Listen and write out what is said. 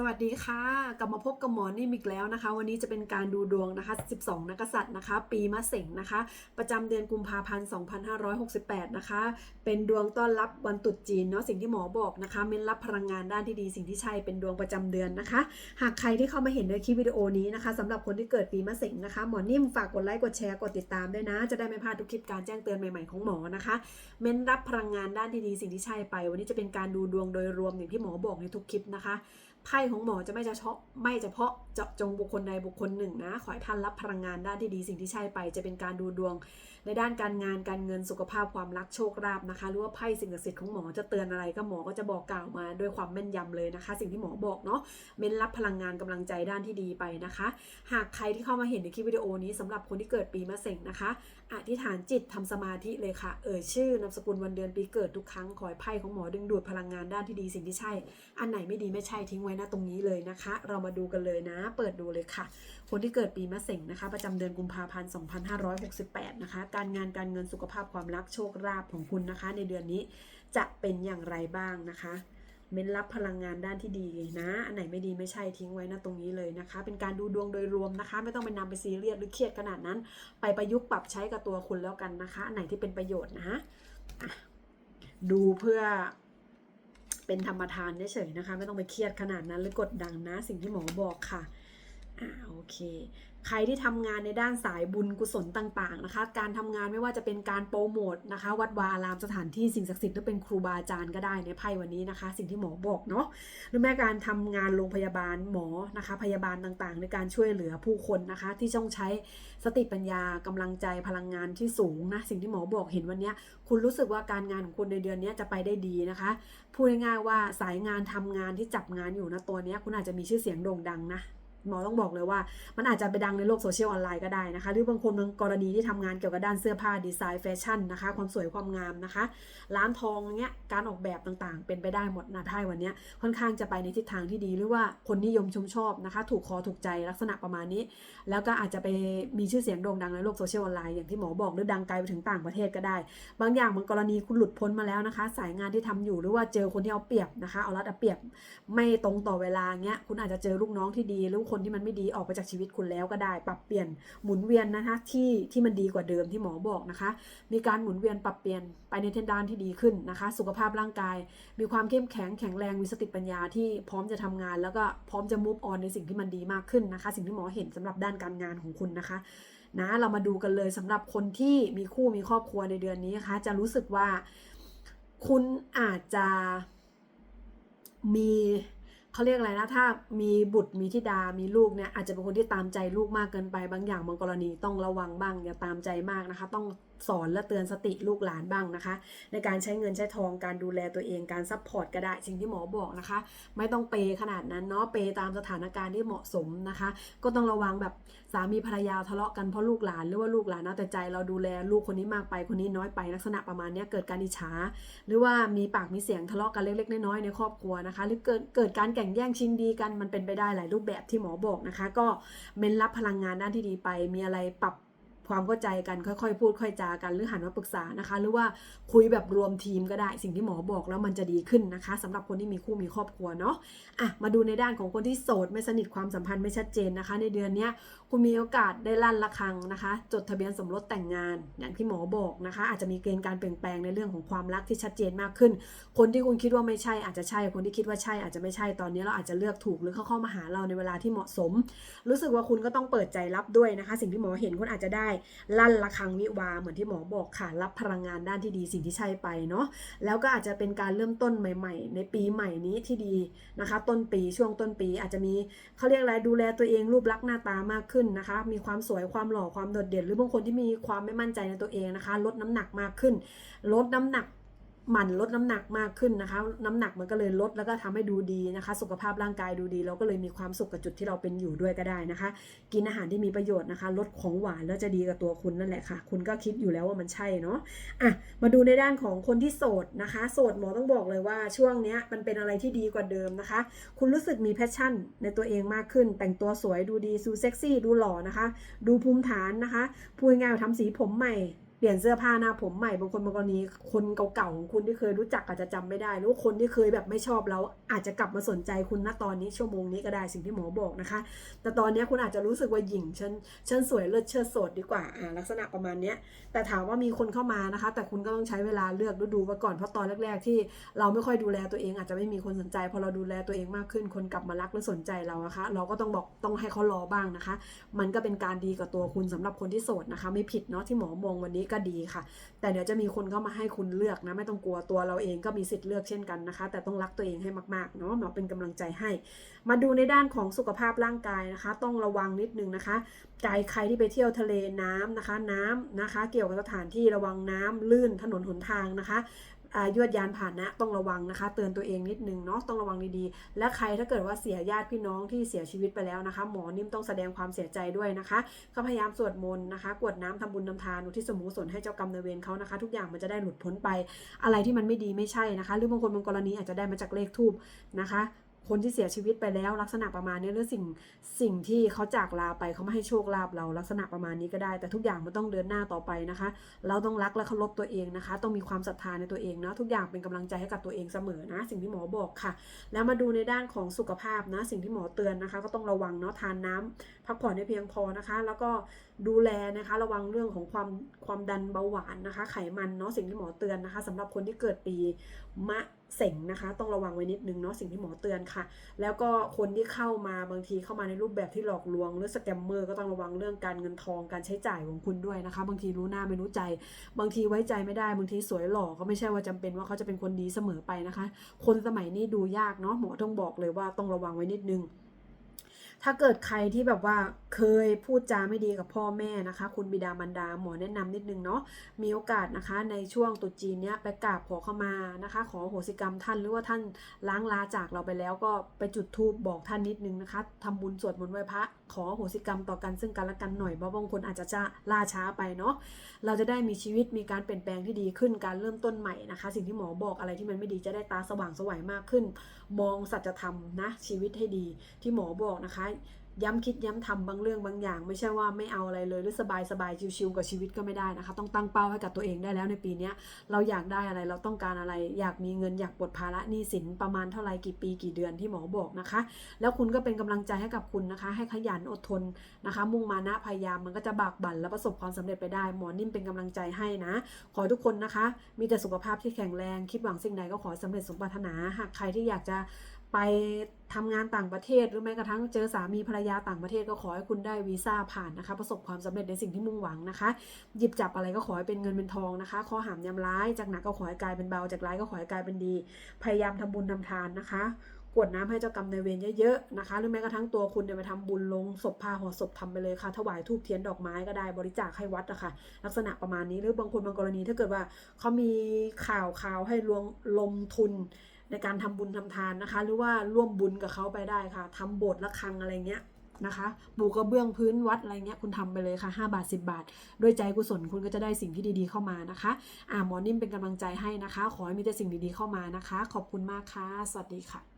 สวัสดีค่ะ กลับมาพบกับหมอนิ่อีกแล้วนะคะ วันนี้จะเป็นการดูดวงนะคะ 12 นักษัตริย์นะคะ ปีมะเสงนะคะ ประจำเดือนกุมภาพันธ์ 2568 นะคะ เป็นดวงต้อนรับวันตรุษจีนเนาะสิ่งที่หมอบอกนะคะเม้นรับพลังงานด้านที่ดีสิ่งที่ใช่เป็นดวงประจำเดือนนะคะ หากใครที่เข้ามาเห็นในคลิปวิดีโอนี้นะคะสำหรับคนที่เกิดปีมะเสงนะคะหมอนิ่มฝากกดไลค์กดแชร์กดติดตามด้วยนะ จะได้ไม่พลาดทุกคลิปการแจ้งเตือนใหม่ๆของหมอนะคะ เม้นรับพลังงานด้านที่ดีสิ่งที่ใช่ไป วันนี้จะเป็นการดูดวงโดยรวมอย่างที่หมอบอกในทุกคลิปนะคะ ไพ่ของหมอจะไม่เฉพาะไม่เฉพาะเจาะจงบุคคลใดบุคคลหนึ่งนะขอให้ท่านรับพลังงานด้านที่ดีสิ่งที่ใช่ไป จะเป็นการดูดวง ในด้านการงานการเงินสุขภาพความรักโชคลาภนะคะหรือว่าไพ่สิ่งศักดิ์สิทธิ์ของหมอจะเตือนอะไรก็หมอก็จะบอกกล่าวมาด้วยความแม่นยำเลยนะคะ สิ่งที่หมอบอกเนาะเม้นรับพลังงานกำลังใจด้านที่ดีไปนะคะ หากใครที่เข้ามาเห็นในคลิปวิดีโอนี้สำหรับคนที่เกิดปีมะเสงนะคะอธิษฐานจิตทำสมาธิเลยค่ะ เอ่ยชื่อนามสกุลวันเดือนปีเกิดทุกครั้งขอให้ไพ่ของหมอดึงดูดพลังงานด้านที่ดีสิ่งที่ใช่ อันไหนไม่ดีไม่ใช่ทิ้งไว้นะตรงนี้เลยนะคะ เรามาดูกันเลยนะ เปิดดูเลยค่ะ คนที่เกิดปีมะเสงนะคะ ประจำเดือนกุมภาพันธ์2568 นะคะ การงานการเงินสุขภาพความรักโชคลาภของคุณนะคะ ในเดือนนี้จะเป็นอย่างไรบ้างนะคะเม้นรับพลังงานด้านที่ดีนะ อันไหนไม่ดีไม่ใช่ทิ้งไว้นะตรงนี้เลยนะคะ เป็นการดูดวงโดยรวมนะคะ ไม่ต้องไปนำไปซีเรียสหรือเครียดขนาดนั้น ไปประยุกต์ปรับใช้กับตัวคุณแล้วกันนะคะ อันไหนที่เป็นประโยชน์นะะดูเพื่อ เป็นธรรมทานเฉยๆนะคะ ไม่ต้องไปเครียดขนาดนั้นหรือกดดังนะ สิ่งที่หมอบอกค่ะอ่าโอเค ใครที่ทำงานในด้านสายบุญกุศลต่างๆนะคะ การทำงานไม่ว่าจะเป็นการโปรโมทนะคะ วัดวาอารามสถานที่สิ่งศักดิ์สิทธิ์หรือเป็นครูบาอาจารย์ก็ได้ในไพ่วันนี้นะคะ สิ่งที่หมอบอกเนาะหรือแม้การทำงานโรงพยาบาลหมอนะคะ พยาบาลต่างๆ ในการช่วยเหลือผู้คนนะคะ ที่ต้องใช้สติปัญญากำลังใจพลังงานที่สูงนะสิ่งที่หมอบอกเห็นวันนี้คุณรู้สึกว่าการงานของคุณในเดือนนี้จะไปได้ดีนะคะพูดง่ายๆว่าสายงานทำงานที่จับงานอยู่นะตัวนี้คุณอาจจะมีชื่อเสียงโด่งดังนะ หมอต้องบอกเลยว่า มันอาจจะไปดังในโลกโซเชียลออนไลน์ก็ได้นะคะ หรือบางคนบางกรณีที่ทำงานเกี่ยวกับด้านเสื้อผ้าดีไซน์แฟชั่นนะคะ ความสวยความงามนะคะ ร้านทองเนี้ยการออกแบบต่างๆ เป็นไปได้หมดนะไพ่วันนี้ค่อนข้างจะไปในทิศทางที่ดีหรือว่าคนนิยมชมชอบนะคะ ถูกคอถูกใจลักษณะประมาณนี้ แล้วก็อาจจะไปมีชื่อเสียงโด่งดังในโลกโซเชียลออนไลน์อย่างที่หมอบอกหรือดังไกลไปถึงต่างประเทศก็ได้ บางอย่างบางกรณีคุณหลุดพ้นมาแล้วนะคะ สายงานที่ทำอยู่หรือว่าเจอคนที่เอาเปรียบนะคะ เอารัดเอาเปรียบไม่ตรงต่อเวลาเงี้ยคุณอาจจะเจอลูกน้องที่ดีหรือคนที่มันไม่ดีออกไปจากชีวิตคุณแล้วก็ได้ ปรับเปลี่ยนหมุนเวียนนะคะที่ที่มันดีกว่าเดิมที่หมอบอกนะคะ มีการหมุนเวียนปรับเปลี่ยนไปในเทิศทางที่ดีขึ้นนะคะ สุขภาพร่างกาย มีความเข้มแข็งแข็งแรงมีสติปัญญาที่พร้อมจะทำงาน แล้วก็พร้อมจะ move on ในสิ่งที่มันดีมากขึ้นนะคะ สิ่งที่หมอเห็นสำหรับด้านการงานของคุณนะคะนะเรามาดูกันเลยสำหรับคนที่มีคู่มีครอบครัวในเดือนนี้นะคะ จะรู้สึกว่าคุณอาจจะมี เขาเรียกอะไรนะถ้ามีบุตรมีธิดามีลูกเนี่ยอาจจะเป็นคนที่ตามใจลูกมากเกินไปบางอย่างบางกรณีต้องระวังบ้างอย่าตามใจมากนะคะ ต้อง สอนและเตือนสติลูกหลานบ้างนะคะ ในการใช้เงินใช้ทองการดูแลตัวเองการซัพพอร์ตก็ได้สิ่งที่หมอบอกนะคะ ไม่ต้องเปย์ขนาดนั้นเนาะเปย์ตามสถานการณ์ที่เหมาะสมนะคะ ก็ต้องระวังแบบสามีภรรยาทะเลาะกันเพราะลูกหลานหรือว่าลูกหลานเอาแต่ใจเราดูแลลูกคนนี้มากไปคนนี้น้อยไปลักษณะประมาณนี้เกิดการอิจฉาหรือว่ามีปากมีเสียงทะเลาะกันเล็กๆน้อยๆในครอบครัวนะคะ หรือเกิดเกิดการแข่งแย่งชิงดีกันมันเป็นไปได้หลายรูปแบบที่หมอบอกนะคะ ก็เม้นรับพลังงานด้านที่ดีไปมีอะไรปรับ ความเข้าใจกันค่อยๆ พูดค่อยจากันหรือหันมาปรึกษานะคะ หรือว่าคุยแบบรวมทีมก็ได้สิ่งที่หมอบอกแล้วมันจะดีขึ้นนะคะสำหรับคนที่มีคู่มีครอบครัวเนาะอะมาดูในด้านของคนที่โสดไม่สนิทความสัมพันธ์ไม่ชัดเจนนะคะ ในเดือนนี้คุณมีโอกาสได้ลั่นระฆังนะคะ จดทะเบียนสมรสแต่งงาน อย่างที่หมอบอกนะคะ อาจจะมีเกณฑ์การเปลี่ยนแปลงในเรื่องของความรักที่ชัดเจนมากขึ้น คนที่คุณคิดว่าไม่ใช่อาจจะใช่คนที่คิดว่าใช่อาจจะไม่ใช่ตอนนี้เราอาจจะเลือกถูกหรือเขาเข้ามาหาเราในเวลาที่เหมาะสม รู้สึกว่าคุณก็ต้องเปิดใจรับด้วยนะคะ สิ่งที่หมอเห็นคุณอาจจะได้ลั่นระฆังวิวาเหมือนที่หมอบอกค่ะ รับพลังงานด้านที่ดีสิ่งที่ใช่ไปเนาะแล้วก็อาจจะเป็นการเริ่มต้นใหม่ ๆ ในปีใหม่นี้ที่ดีนะคะ ต้นปีช่วงต้นปีอาจจะมีเขาเรียกอะไรดูแลตัวเองรูปลักษณ์หน้าตามากขึ้นนะคะ มีความสวยความหล่อความโดดเด่น หรือบางคนที่มีความไม่มั่นใจในตัวเองนะคะ ลดน้ำหนักมากขึ้น ลดน้ำหนัก หมั่นลดน้ำหนักมากขึ้นนะคะ น้ำหนักมันก็เลยลดแล้วก็ทำให้ดูดีนะคะ สุขภาพร่างกายดูดีเราก็เลยมีความสุขกับจุดที่เราเป็นอยู่ด้วยก็ได้นะคะ กินอาหารที่มีประโยชน์นะคะ ลดของหวานแล้วจะดีกับตัวคุณนั่นแหละค่ะ คุณก็คิดอยู่แล้วว่ามันใช่เนาะอะมาดูในด้านของคนที่โสดนะคะ โสดหมอต้องบอกเลยว่าช่วงเนี้ยมันเป็นอะไรที่ดีกว่าเดิมนะคะ คุณรู้สึกมีแพชชั่นในตัวเองมากขึ้น แต่งตัวสวยดูดีดูเซ็กซี่ดูหล่อนะคะ ดูภูมิฐานนะคะพูดง่ายๆทำสีผมใหม่ เปลี่ยนเสื้อผ้าหน้าผมใหม่บางคนบางกรณีคนเก่าๆของคุณที่เคยรู้จักอาจจะจำไม่ได้หรือว่าคนที่เคยแบบไม่ชอบเราอาจจะกลับมาสนใจคุณณตอนนี้ชั่วโมงนี้ก็ได้สิ่งที่หมอบอกนะคะ แต่ตอนนี้คุณอาจจะรู้สึกว่าหยิ่งฉันฉันสวยเลิศเชิดโสดดีกว่าอ่าลักษณะประมาณเนี้ยแต่ถามว่ามีคนเข้ามานะคะ แต่คุณก็ต้องใช้เวลาเลือกดูดูๆไว้ก่อนเพราะตอนแรก ๆ ที่เราไม่ค่อยดูแลตัวเองอาจจะไม่มีคนสนใจพอเราดูแลตัวเองมากขึ้น คนกลับมารักและสนใจเรานะคะ เราก็ต้องบอกต้องให้เขารอบ้างนะคะ มันก็เป็นการดีกับตัวคุณสำหรับคนที่โสดนะคะ ไม่ผิดเนาะที่หมอมองวันนี้ก็ดีค่ะ แต่เดี๋ยวจะมีคนเข้ามาให้คุณเลือกนะ ไม่ต้องกลัวตัวเราเองก็มีสิทธิ์เลือกเช่นกันนะคะ แต่ต้องรักตัวเองให้มากๆเนาะหมอเป็นกำลังใจให้ มาดูในด้านของสุขภาพร่างกายนะคะ ต้องระวังนิดนึงนะคะกายใครที่ไปเที่ยวทะเลน้ำนะคะ น้ำนะคะ เกี่ยวกับสถานที่ระวังน้ำลื่นถนนหนทางนะคะ ยวดยานผ่านนะต้องระวังนะคะ เตือนตัวเองนิดนึงเนาะต้องระวังดีๆ และใครถ้าเกิดว่าเสียญาติพี่น้องที่เสียชีวิตไปแล้วนะคะ หมอนิ่มต้องแสดงความเสียใจด้วยนะคะก็พยายามสวดมนต์นะคะกวดน้ำทำบุญทำทานอุทิศสมุสนให้เจ้ากรรมนายเวรเขานะคะ ทุกอย่างมันจะได้หลุดพ้นไปอะไรที่มันไม่ดีไม่ใช่นะคะ หรือบางคนบางกรณีอาจจะได้มาจากเลขทูบนะคะ คนที่เสียชีวิตไปแล้วลักษณะประมาณนี้หรือสิ่งสิ่งที่เขาจากลาไปเขาไม่ให้โชคลาภเราลักษณะประมาณนี้ก็ได้ แต่ทุกอย่างมันต้องเดินหน้าต่อไปนะคะ เราต้องรักและเคารพตัวเองนะคะ ต้องมีความศรัทธาในตัวเองนะทุกอย่างเป็นกำลังใจให้กับตัวเองเสมอนะ สิ่งที่หมอบอกค่ะ แล้วมาดูในด้านของสุขภาพนะ สิ่งที่หมอเตือนนะคะ ก็ต้องระวังเนาะทานน้ำ พักผ่อนให้เพียงพอนะคะ แล้วก็ดูแลนะคะ ระวังเรื่องของความความดันเบาหวานนะคะ ไขมันเนาะสิ่งที่หมอเตือนนะคะสำหรับคนที่เกิดปีมะเสงนะคะ ต้องระวังไว้นิดนึงเนาะสิ่งที่หมอเตือนค่ะ แล้วก็คนที่เข้ามาบางทีเข้ามาในรูปแบบที่หลอกลวง หรือสแกมเมอร์ก็ต้องระวังเรื่องการเงินทองการใช้จ่ายของคุณด้วยนะคะ บางทีรู้หน้าไม่รู้ใจ บางทีไว้ใจไม่ได้บางทีสวยหล่อก็ไม่ใช่ว่าจำเป็นว่าเขาจะเป็นคนดีเสมอไปนะคะ คนสมัยนี้ดูยากเนาะหมอต้องบอกเลยว่าต้องระวังไว้นิดนึง ถ้าเกิดใครที่แบบว่าเคยพูดจาไม่ดีกับพ่อแม่นะคะ คุณบิดามารดาหมอแนะนำนิดนึงเนาะมีโอกาสนะคะ ในช่วงตุจีนเนี้ยไปกราบขอเข้ามานะคะ ขอโหสิกรรมท่านหรือว่าท่านล้างลาจากเราไปแล้วก็ไปจุดธูปบอกท่านนิดนึงนะคะทำบุญสวดมนต์ไหว้พระ ขอโหสิกรรมต่อกันซึ่งกันและกันหน่อยเพราะบางคนอาจจะจะล่าช้าไปเนาะเราจะได้มีชีวิตมีการเปลี่ยนแปลงที่ดีขึ้นการเริ่มต้นใหม่นะคะ สิ่งที่หมอบอกอะไรที่มันไม่ดีจะได้ตาสว่างสวัยมากขึ้น มองสัจธรรมนะชีวิตให้ดีที่หมอบอกนะคะย้ำคิดย้ำทำบางเรื่องบางอย่าง ไม่ใช่ว่าไม่เอาอะไรเลยหรือสบายสบายชิวๆกับชีวิตก็ไม่ได้นะคะ ต้องตั้งเป้าให้กับตัวเองได้แล้วในปีนี้เราอยากได้อะไรเราต้องการอะไร อยากมีเงินอยากปลดภาระหนี้สินประมาณเท่าไหร่กี่ปีกี่เดือนที่หมอบอกนะคะ แล้วคุณก็เป็นกำลังใจให้กับคุณนะคะ ให้ขยันอดทนนะคะ มุ่งมานะพยายามมันก็จะบากบั่นและประสบความสำเร็จไปได้ หมอนิ่มเป็นกำลังใจให้นะ ขอทุกคนนะคะ มีแต่สุขภาพที่แข็งแรงคิดหวังสิ่งใดก็ขอให้สำเร็จสมปรารถนาหากใครที่อยากจะไปทำงานต่างประเทศหรือแม้กระทั่งเจอสามีภรรยาต่างประเทศก็ขอให้คุณได้วีซ่าผ่านนะคะ ประสบความสำเร็จในสิ่งที่มุ่งหวังนะคะ หยิบจับอะไรก็ขอให้เป็นเงินเป็นทองนะคะข้อหามยำร้ายจากหนักก็ขอให้กลายเป็นเบาจากร้ายก็ขอให้กลายเป็นดี พยายามทำบุญทำทานนะคะกวดน้ำให้เจ้ากรรมนายเวรเยอะๆนะคะ หรือแม้กระทั่งตัวคุณเนี่ยไปทำบุญลงศพพาห่อศพทำไปเลยค่ะ ถวายทูบเทียนดอกไม้ก็ได้บริจาคให้วัดอะค่ะ ลักษณะประมาณนี้หรือบางคนบางกรณีถ้าเกิดว่าเขามีข่าวข่าวให้ลวงลงทุน ในการทำบุญทำทานนะคะ หรือว่าร่วมบุญกับเขาไปได้ค่ะทำโบสถ์ละครังอะไรเงี้ยนะคะปูกระเบื้องพื้นวัดอะไรเงี้ยคุณทำไปเลยค่ะ 5 บาท 10 บาท ด้วยใจกุศลคุณก็จะได้สิ่งที่ดีๆเข้ามานะคะอ่าหมอนิ่มเป็นกำลังใจให้นะคะ ขอให้มีแต่สิ่งดีๆเข้ามานะคะ ขอบคุณมากค่ะ สวัสดีค่ะ